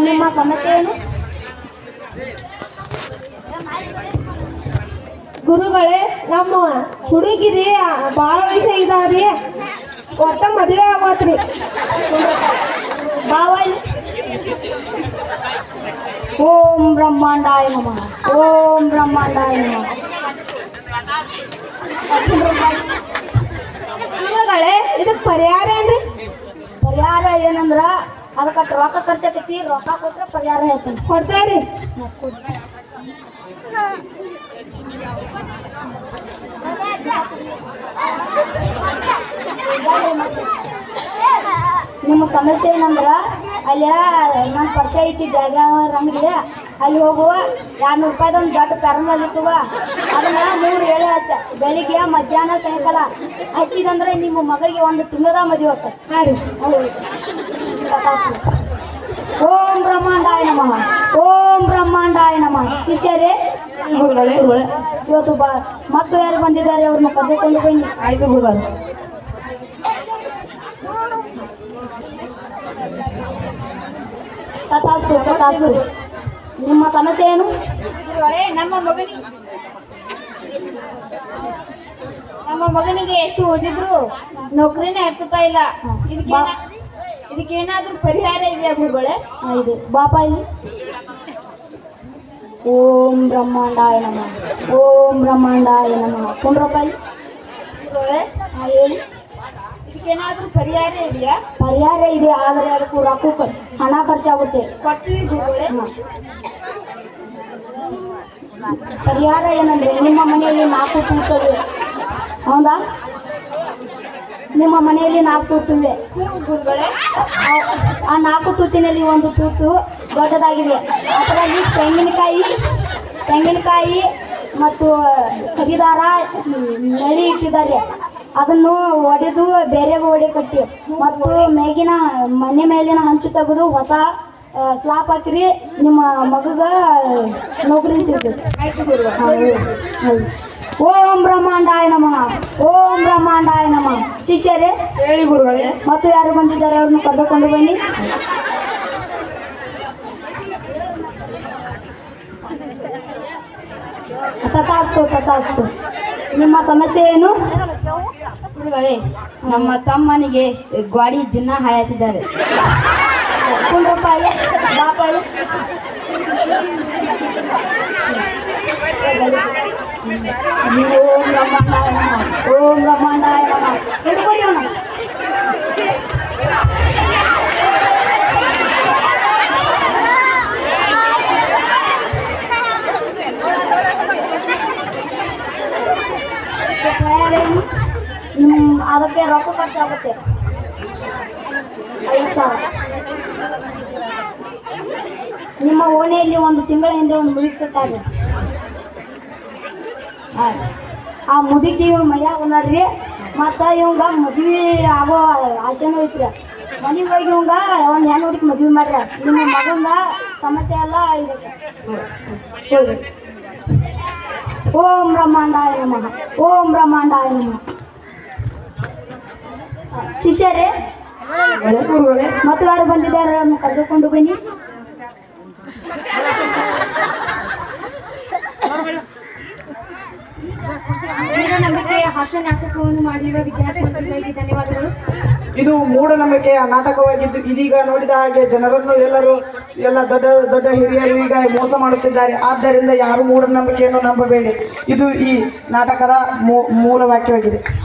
ನಿಮ್ಮ ಸಮಸ್ಯೆ ಏನು? ಗುರುಗಳೇ ನಮ್ಮ ಹುಡುಗಿರಿ ಬಾಳ ವಿಷಯ ಇದಾವ್ರಿ ಒಟ್ಟ ಮದುವೆ ಆಗತ್ರಿ ಭಾವ ಇಲ್ಲಿ. ಓಂ ಬ್ರಹ್ಮಾಂಡಾಯ ನಮಃ ಓಂ ಬ್ರಹ್ಮಾಂಡಾಯ ನಮಃ ಗುರುಗಳೇ ಇದಕ್ಕೆ ಪರಿಹಾರ ಏನ್ರಿ? ಪರಿಹಾರ ಏನಂದ್ರ ಅದಕ್ಕೆ ರೊಕ್ಕ ಖರ್ಚಾಕತಿ ರೊಕ್ಕ ಕೊಟ್ರೆ ಪರಿಹಾರ ಹೇಳ್ತಾನೆ. ಕೊಡ್ತೇವ್ರಿ ನಿಮ್ಮ ಸಮಸ್ಯೆ ಏನಂದ್ರ ಅಲ್ಲಿ ನನ್ನ ಪರಿಚಯ ಐತಿ ಜಾಗ್ಯಾವರ ಅಂಗಡಿ ಅಲ್ಲಿ ಹೋಗುವ ಎರಡ್ನೂರು ರೂಪಾಯ್ದು ಒಂದು ದೊಡ್ಡ ಪ್ಯಾರಮಲ್ ಇತ್ತುವ ಅದನ್ನ ಮೂರು ಎಳೆ ಹಚ್ಚ ಬೆಳಿಗ್ಗೆ ಮಧ್ಯಾಹ್ನ ಸಾಯಂಕಾಲ ಹಚ್ಚಿದಂದ್ರೆ ನಿಮ್ಮ ಮಗಳಿಗೆ ಒಂದು ತಿಂಗಳ ಮದುವೆ ಆಗ್ತದೆ. ಹಾಂ ರೀ ಓಂ ಬ್ರಹ್ಮಾಂಡಾಯ ನಮಃ. ಓಂ ಬ್ರಹ್ಮಾಂಡಾಯ ನಮಃ. ಶಿಷ್ಯರೇ ಇವತ್ತು ಬಾ ಮತ್ತು ಯಾರು ಬಂದಿದ್ದಾರೆ? ಅವ್ರನ್ನ ಕರೆದುಕೊಂಡು ಬನ್ನಿ. ಆಯ್ತು ತಥಾಸ್ತು ತಥಾಸ್ತು ನಿಮ್ಮ ಸಮಸ್ಯೆ ಏನು ನಮ್ಮ ಮಗನಿಗೆ ನಮ್ಮ ಮಗನಿಗೆ ಎಷ್ಟು ಓದಿದ್ರು ನೌಕರಿನೇ ಹತ್ತುತ್ತಾ ಇಲ್ಲ. ಇದಕ್ಕೆ ಇದಕ್ಕೇನಾದ್ರೂ ಪರಿಹಾರ ಇದೆಯಾ ಗುರುಗಳೇ? ಇದು. ಇದೆ ಬಾಪ ಇಲ್ಲಿ. ಓಂ ಬ್ರಹ್ಮಾಂಡಾಯ ನಮಃ. ಓಂ ಬ್ರಹ್ಮಾಂಡಾಯ ನಮಃ. ಕುಂಡ್ರಪ್ಪ ಇಲ್ಲಿ. ಗುರುಗಳೇ ಹೇಳಿ. ಇದಕ್ಕೇನಾದ್ರೂ ಪರಿಹಾರ ಇದೆಯಾ? ಪರಿಹಾರ ಇದೆ ಆದರೆ ಅದಕ್ಕೂ ರೊಕ್ಕಕ್ಕೆ ಹಣ ಖರ್ಚಾಗುತ್ತೆ. ಕೊಡ್ತೀವಿ ಗುರುಗಳೇ. ಪರಿಹಾರ ಏನಂದ್ರೆ ನಿಮ್ಮ ಮನೆಯಲ್ಲಿ ನಾಲ್ಕು ತೂತವೆ ಹೌದಾ? ನಿಮ್ಮ ಮನೆಯಲ್ಲಿ ನಾಲ್ಕು ತೂತಿವೆ. ಗುರುಗಳೇ. ಆ ನಾಲ್ಕು ತೂತಿನಲ್ಲಿ ಒಂದು ತೂತು ದೊಡ್ಡದಾಗಿದೆ. ಅದರಲ್ಲಿ ತೆಂಗಿನಕಾಯಿ ತೆಂಗಿನಕಾಯಿ ಮತ್ತು ಕರಿದಾರ ನಳಿ ಇಟ್ಟಿದ್ದಾರೆ. ಅದನ್ನು ಒಡೆದು ಬೇರೆಗೆ ಗೋಡೆ ಕಟ್ಟಿ. ಮತ್ತು ಮೇಗಿನ ಮನೆ ಮೇಲಿನ ಹಂಚು ತೆಗೆದು ಹೊಸ ಸ್ಲಾಪ್ ಹಾಕಿರಿ ನಿಮ್ಮ ಮಗಗ ನೌಕರಿ ಸಿಗ್ತದೆ. ಓಂ ಬ್ರಹ್ಮಾಂಡಾಯ ನಮಃ. ಓಂ ಬ್ರಹ್ಮಾಂಡಾಯ ನಮಃ. ಶಿಷ್ಯರೇ ಹೇಳಿ ಗುರುಗಳೇ ಮತ್ತು ಯಾರು ಬಂದಿದ್ದಾರೆ ಅವ್ರನ್ನ ಕರೆದುಕೊಂಡು ಬನ್ನಿ. ತಥಾಸ್ತು ತಥಾಸ್ತು. ನಿಮ್ಮ ಸಮಸ್ಯೆ ಏನು? ಗುರುಗಳೇ ನಮ್ಮ ತಮ್ಮನಿಗೆ ಗಾಡಿ ದಿನ ಹಾಯತಿದ್ದಾರೆ. ಓಂ ಓಂ ಬ್ರಹ್ಮಾಂಡಾಯ ನಮಃ ಹಿಡ್ಕೊರಿ ಅವ್ನ. ಇದಕ್ಕೆ ಪರಿಹಾರ ಏನು? ನಿಮ್ ಅದಕ್ಕೆ ರೊಕ್ಕ ಖರ್ಚಾಗುತ್ತೆ. ಐದು ಸಾವಿರ. ನಿಮ್ಮ ಓಣೆಯಲ್ಲಿ ಒಂದು ತಿಂಗಳ ಹಿಂದೆ ಒಂದು ಮುದುಕಿಸುತ್ತಾರೆ ಆ ಮುದುಕಿ ಇವ್ ಮೈಯಾಗ ಉನ್ನಾರ್ರಿ ಮತ್ತು ಇವಂಗ ಮದ್ವೆ ಆಗೋ ಆಸೆನೂ ಐತ್ರಿ. ಮನೆಗೆ ಹೋಗಿ ಇವಂಗ ಒಂದು ಹೆಣ್ಣು ಹುಡುಕಿ ಮದ್ವೆ ಮಾಡ್ರ. ನಿಮ್ಮ ಮಗಂದ ಸಮಸ್ಯೆ ಎಲ್ಲ ಹೋಗಿ ಓಂ ಬ್ರಹ್ಮಾಂಡ ನಮಃ. ಓಂ ಬ್ರಹ್ಮಾಂಡ ನಮಃ. ಶಿಷ್ಯರೇ ಗುರುಗಳೇ ಮತ್ತು ಯಾರು ಬಂದಿದ್ದಾರೆ ಕರೆದುಕೊಂಡು ಬನ್ನಿ. ನಂಬಿಕೆಯ ಹಾಸ್ಯ ನಾಟಕವನ್ನು ಮಾಡಿರುವ ವಿದ್ಯಾರ್ಥಿಗಳಿಗೆ ಧನ್ಯವಾದಗಳು. ಇದು ಮೂಢನಂಬಿಕೆಯ ನಾಟಕವಾಗಿದ್ದು ಇದೀಗ ನೋಡಿದ ಹಾಗೆ ಜನರನ್ನು ಎಲ್ಲರೂ ಎಲ್ಲ ದೊಡ್ಡ ದೊಡ್ಡ ಹಿರಿಯರು ಈಗ ಮೋಸ ಮಾಡುತ್ತಿದ್ದಾರೆ. ಆದ್ದರಿಂದ ಯಾರು ಮೂಢನಂಬಿಕೆಯನ್ನು ನಂಬಬೇಡಿ. ಇದು ಈ ನಾಟಕದ ಮೂ- ಮೂಲ ವಾಕ್ಯವಾಗಿದೆ.